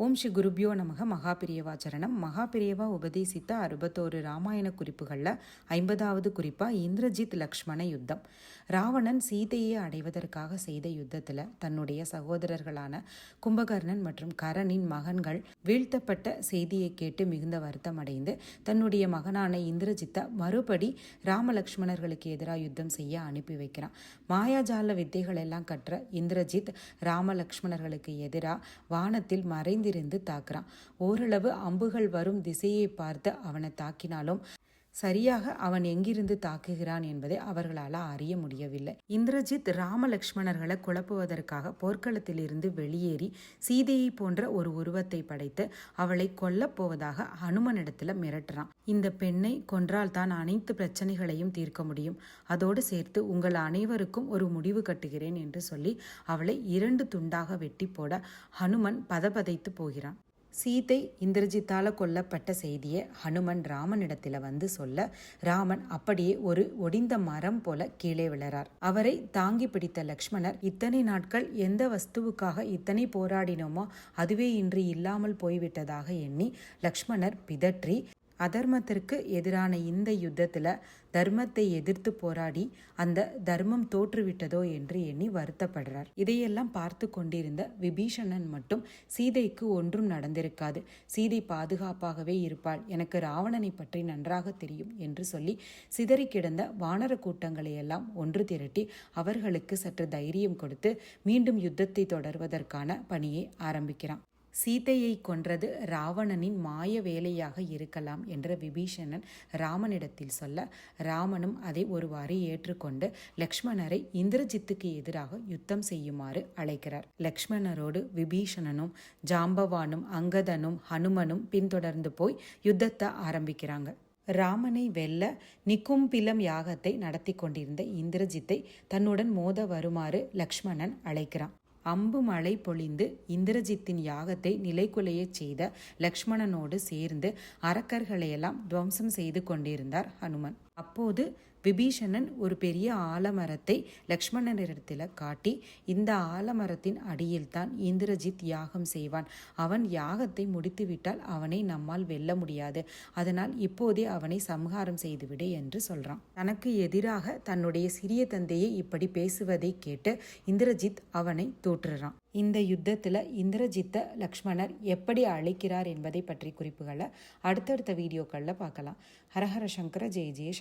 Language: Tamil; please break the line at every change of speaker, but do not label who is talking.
ஓம் ஸ்ரீ குருபியோ நமக. மகாபிரியவா சரணம். மகாபிரியவா உபதேசித்த அறுபத்தோரு ராமாயண குறிப்புகளில் ஐம்பதாவது குறிப்பாக இந்திரஜித் லக்ஷ்மண யுத்தம். ராவணன் சீதையை அடைவதற்காக செய்த யுத்தத்தில் தன்னுடைய சகோதரர்களான கும்பகர்ணன் மற்றும் கரனின் மகன்கள் வீழ்த்தப்பட்ட செய்தியை கேட்டு மிகுந்த வருத்தம் அடைந்து தன்னுடைய மகனான இந்திரஜித்தை மறுபடி ராமலக்ஷ்மணர்களுக்கு எதிராக யுத்தம் செய்ய அனுப்பி வைக்கிறான். மாயாஜால வித்தைகள் எல்லாம் கற்ற இந்திரஜித் ராமலக்ஷ்மணர்களுக்கு எதிராக வானத்தில் மறைந்து மறைந்திருந்து தாக்குறான். ஓரளவு அம்புகள் வரும் திசையை பார்த்து அவனை தாக்கினாலும் சரியாக அவன் எங்கிருந்து தாக்குகிறான் என்பதை அவர்களால் அறிய முடியவில்லை. இந்திரஜித் ராமலக்ஷ்மணர்களை குழப்புவதற்காக போர்க்களத்திலிருந்து வெளியேறி சீதையை போன்ற ஒரு உருவத்தை படைத்து அவளை கொல்லப் போவதாக ஹனுமனிடத்துல மிரட்டுறான். இந்த பெண்ணை கொன்றால் தான் அனைத்து பிரச்சனைகளையும் தீர்க்க முடியும். அதோடு சேர்த்து உங்கள் அனைவருக்கும் ஒரு முடிவு கட்டுகிறேன் என்று சொல்லி அவளை இரண்டு துண்டாக வெட்டி போட ஹனுமன் பதபதைத்து போகிறான். சீதை இந்திரஜித்தால கொல்லப்பட்ட செய்தியை ஹனுமன் ராமனிடத்தில் வந்து சொல்ல ராமன் அப்படியே ஒரு ஒடிந்த மரம் போல கீழே விழறார். அவரை தாங்கி பிடித்த லக்ஷ்மணர் இத்தனை நாட்கள் எந்த வஸ்துவுக்காக இத்தனை போராடினோமோ அதுவே இன்று இல்லாமல் போய்விட்டதாக எண்ணி லக்ஷ்மணர் பிதற்றி அதர்மத்திற்கு எதிரான இந்த யுத்தத்தில் தர்மத்தை எதிர்த்து போராடி அந்த தர்மம் தோற்றுவிட்டதோ என்று எண்ணி வருத்தப்படுறார். இதையெல்லாம் பார்த்து கொண்டிருந்த விபீஷணன் மட்டும் சீதைக்கு ஒன்றும் நடந்திருக்காது. சீதை பாதுகாப்பாகவே இருப்பாள். எனக்கு ராவணனை பற்றி நன்றாக தெரியும் என்று சொல்லி சிதறி கிடந்த வானர கூட்டங்களை எல்லாம் ஒன்று திரட்டி அவர்களுக்கு சற்று தைரியம் கொடுத்து மீண்டும் யுத்தத்தை தொடர்வதற்கான பணியை ஆரம்பிக்கிறான். சீதையை கொன்றது ராவணனின் மாய வேலையாக இருக்கலாம் என்ற விபீஷணன் ராமனிடத்தில் சொல்ல ராமனும் அதை ஒருவாறு ஏற்றுக்கொண்டு லக்ஷ்மணரை இந்திரஜித்துக்கு எதிராக யுத்தம் செய்யுமாறு அழைக்கிறார். லக்ஷ்மணரோடு விபீஷணனும் ஜாம்பவானும் அங்கதனும் ஹனுமனும் பின்தொடர்ந்து போய் யுத்தத்தை ஆரம்பிக்கிறாங்க. ராமனை வெல்ல நிக்கும்பிலம் யாகத்தை நடத்தி கொண்டிருந்த இந்திரஜித்தை தன்னுடன் மோத வருமாறு லக்ஷ்மணன் அழைக்கிறான். அம்பு மழை பொழிந்து இந்திரஜித்தின் யாகத்தை நிலைக்குலையச் செய்த லக்ஷ்மணனோடு சேர்ந்து அரக்கர்களையெல்லாம் துவம்சம் செய்து கொண்டிருந்தார் ஹனுமன். அப்போது விபீஷணன் ஒரு பெரிய ஆலமரத்தை லக்ஷ்மணனிடத்தில் காட்டி இந்த ஆலமரத்தின் அடியில் தான் இந்திரஜித் யாகம் செய்வான். அவன் யாகத்தை முடித்துவிட்டால் அவனை நம்மால் வெல்ல முடியாது. அதனால் இப்போதே அவனை சம்ஹாரம் செய்துவிடு என்று சொல்றான். தனக்கு எதிராக தன்னுடைய சிறிய தந்தையை இப்படி பேசுவதை கேட்டு இந்திரஜித் அவனை தோற்றுறான். இந்த யுத்தத்தில் இந்திரஜித்தை லக்ஷ்மணர் எப்படி அழைக்கிறார் என்பதை பற்றி குறிப்புகளை அடுத்தடுத்த வீடியோக்களில் பார்க்கலாம். ஹரஹர சங்கர ஜெய ஜெய